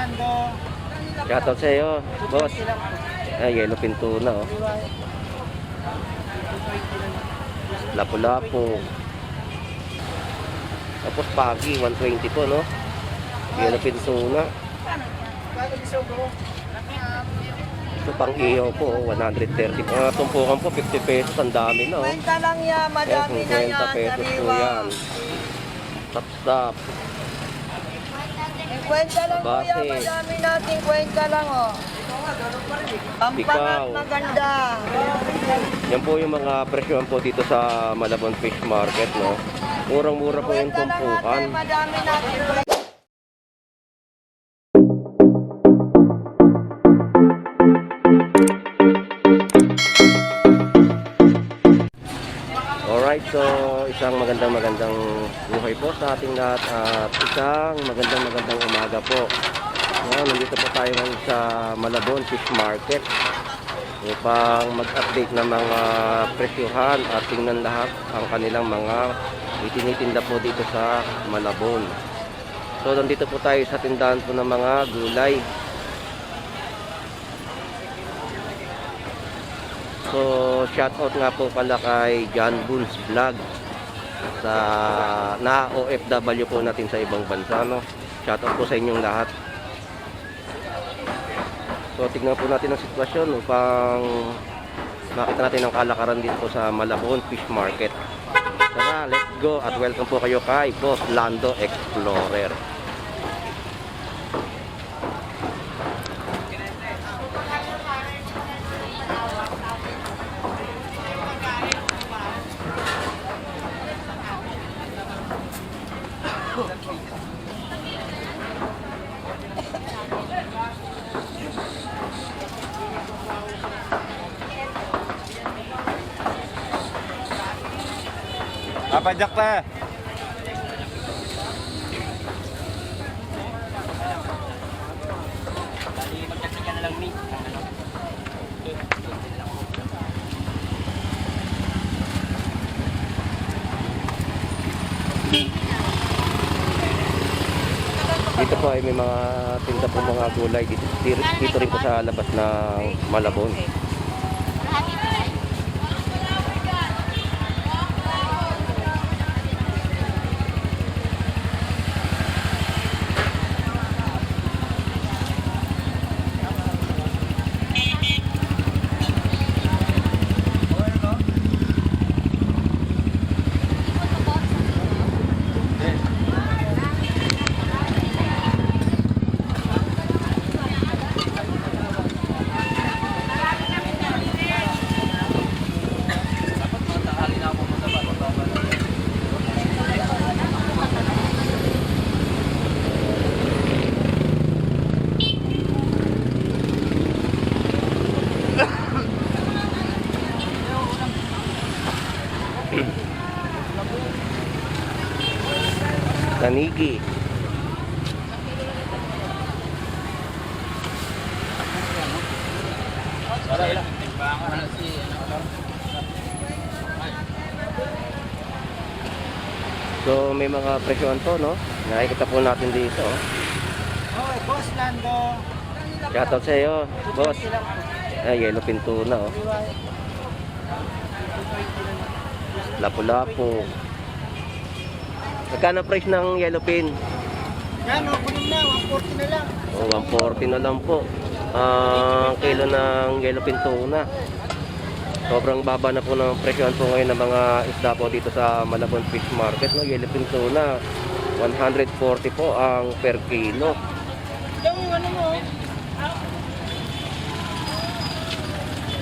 Lando. Shoutout sa iyo, boss. Ay, yellow pintuna, oh. Lapu-lapu. Tapos pagi, 120 po, no? Yellow pintuna. Ito pang iyo po, oh, 130 po. Mga tumpukan po, 50 pesos. Ang dami na, oh. Kwenta lang yan, madami na 50 yan. pesos po yan. Eh, Kwenta lang Base. yan, madami natin kwenta lang oh. Pampangat Ikaw. maganda. Yan po yung mga presyohan po dito sa Malabon Fish Market, no? Murang-mura po yung Kwenta lang tumpukan. natin, madami natin kwenta. Isang magandang magandang buhay po sa ating lahat at isang magandang magandang umaga po. Ngayon, nandito po tayo ngayon sa Malabon Fish Market upang mag-update ng mga presyuhan at tingnan lahat ang kanilang mga itinitinda po dito sa Malabon. So, nandito po tayo sa tindahan po ng mga gulay. So, shoutout nga po pala kay John Bulls Vlog sa na OFW po natin sa ibang bansa, no? Shoutout po sa inyong lahat. So, tignan po natin ang sitwasyon upang makita natin ang kalakaran dito sa Malabon Fish Market. Tara, let's go at welcome po kayo kay Boss Lando Explorer. Papadyak ta. Dito po ay may mga tinda po mga gulay dito, dito, rin po sa labas ng Malabon. Tanigi. So may mga presyon to, no? Nakikita po natin dito. oh. Boss Lando. Shoutout sa iyo, boss. Ay, yellow pintuna, oh. Lapu-lapu. Magkano price ng yellow pin? Yan, oh, kunin na, 140 na lang. Oh, 140 na lang po. Ang kilo ng yellow pin tuna. Sobrang baba na po ng presyon po ngayon ng mga isda po dito sa Malabon Fish Market. No? Yellow pin tuna, 140 po ang per kilo. Yung ano mo,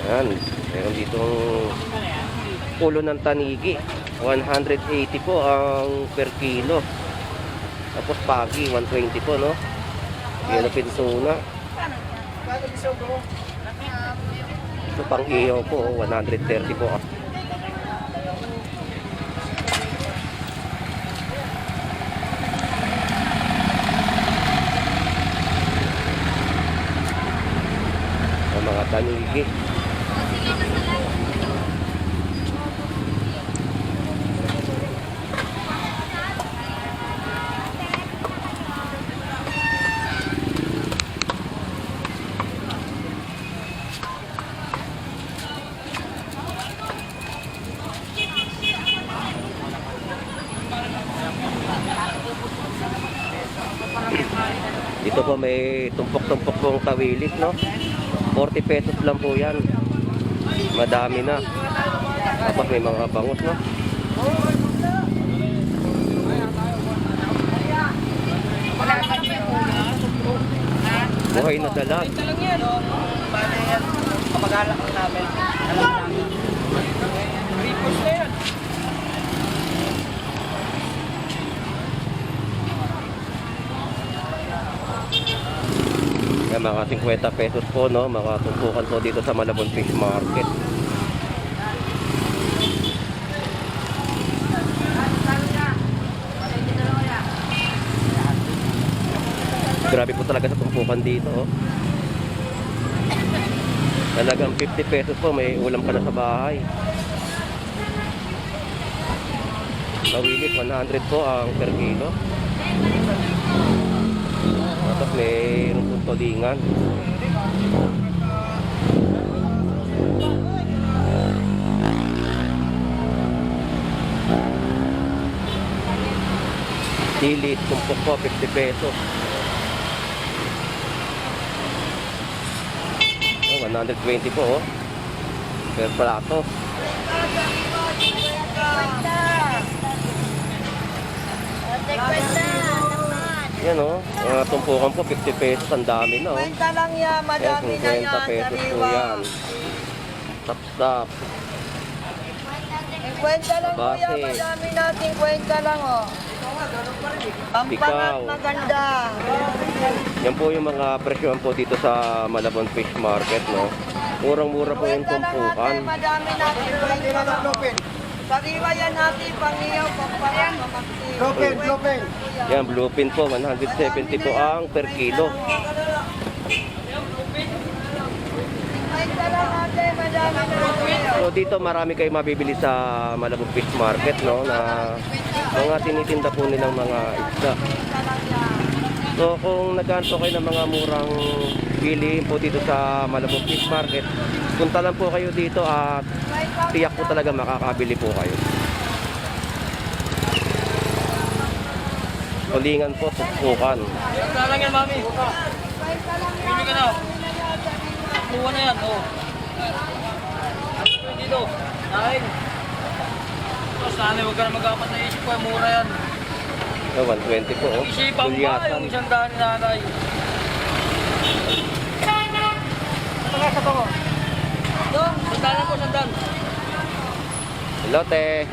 Yan. Meron ditong ulo ng tanigi. 180 po ang per kilo. Tapos pagi, 120 po, no? Yellow pin tuna. bakit isang bro? Ito pang iyo po, 130 po. Ang mga tanigi. Dito po may tumpok-tumpok pong tawilis, no? 40 pesos lang po yan. Madami na. Tapos may mga bangus, no? Buhay na dalag. Ito lang yan. Bale yan. Kamag-alak lang namin. Alam namin. Ripos na yan. Yan, mga 50 pesos po, no? Mga tumpukan po dito sa Malabon Fish Market. Grabe po talaga sa tumpukan dito, oh. Talagang 50 pesos po, may ulam ka na sa bahay. Tawilit, 100 po ang per kilo. Tapos may tulingan. Dilit, tumpok po, 50 pesos. Oh, 120 po, oh. Per plato. Yan, oh. Mga tumpukan po, 50 pesos. Ang dami na, oh. Kwenta lang yan. Madami na yan. 50 pesos po yan. Tap-tap. Eh, Kwenta lang Base. kuya. Madami natin kwenta lang oh. Pampangat Ikaw. maganda. Yan po yung mga presyon po dito sa Malabon Fish Market, no? Murang-mura po yung Kwenta lang tumpukan. natin. Madami natin kwenta lang. Sariwa yan natin. Pangiyaw, pampangat, mamakti. Lopin, lopin. Yan, bluefin po, 170 po ang per kilo. So dito marami kayo mabibili sa Malabon Fish Market, no? Na mga tinitinda po nilang mga isda. So kung nagkanto kayo ng mga murang bilihin po dito sa Malabon Fish Market, punta lang po kayo dito at tiyak po talaga makakabili po kayo. Tulingan po, tukpukan. Saan lang yan, mami? Bili ka na. Kuha na yan, oh. Dito. Nakain. Tapos nanay, huwag ka na mag-apat na isip ko. Mura yan. So, 120 po, oh. Isipan pa Tulyasan. yung isang daan ni nanay. Doon, sandaan po, sandaan. Hello, te.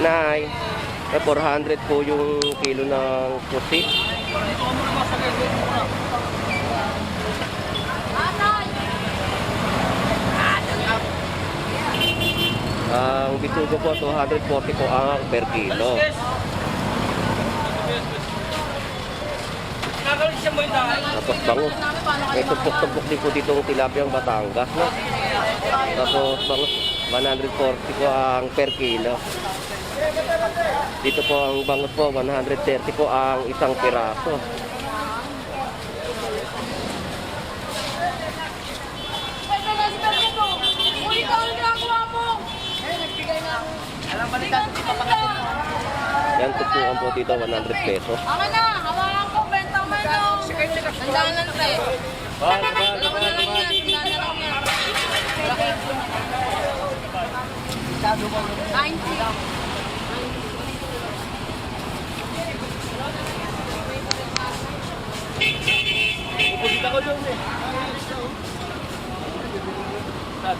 Nay. Eh, 400 po yung kilo ng muna. Ang bitugo po, 240 po ang per kilo. Tapos bangus. May tumpok-tumpok din po dito ang tilapiyang Batangas, no? Tapos bangus, 140 po ang per kilo. Dito po ang bangus po, 130 po ang isang piraso. Yan tupuan po dito, 100 pesos. Ako na, hawakan ko, benta mo yung Tandaan lang, pre. Dalawa na lang yan, tandaan na lang yan. Ninety. Pupulit ako doon eh. Saan?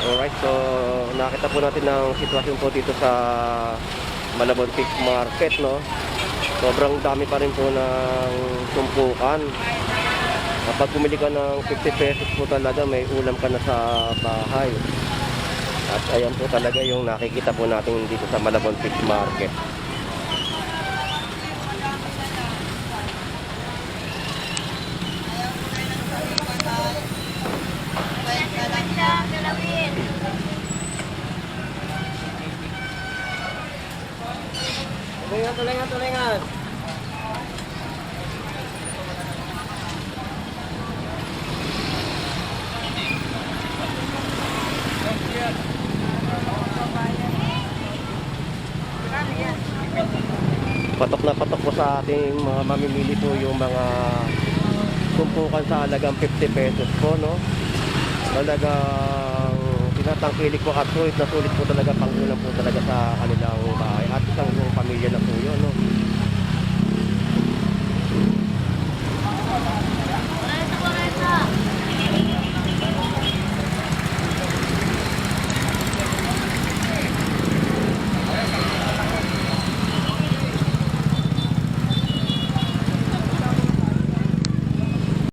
Alright, so nakita po natin ang sitwasyon po dito sa Malabon Fish Market, no? Sobrang dami pa rin po ng tumpukan. Kapag bumili ka ng 50 pesos po talaga, may ulam ka na sa bahay. At ayan po talaga yung nakikita po natin dito sa Malabon Fish Market. tulingan, tulingan. Patok na patok po sa ating mga mamimili po yung mga tumpukan sa halagang 50 pesos po, no? Talagang tinatangkilik po at sulit na sulit po talaga pangulang po talaga sa kanilang bahay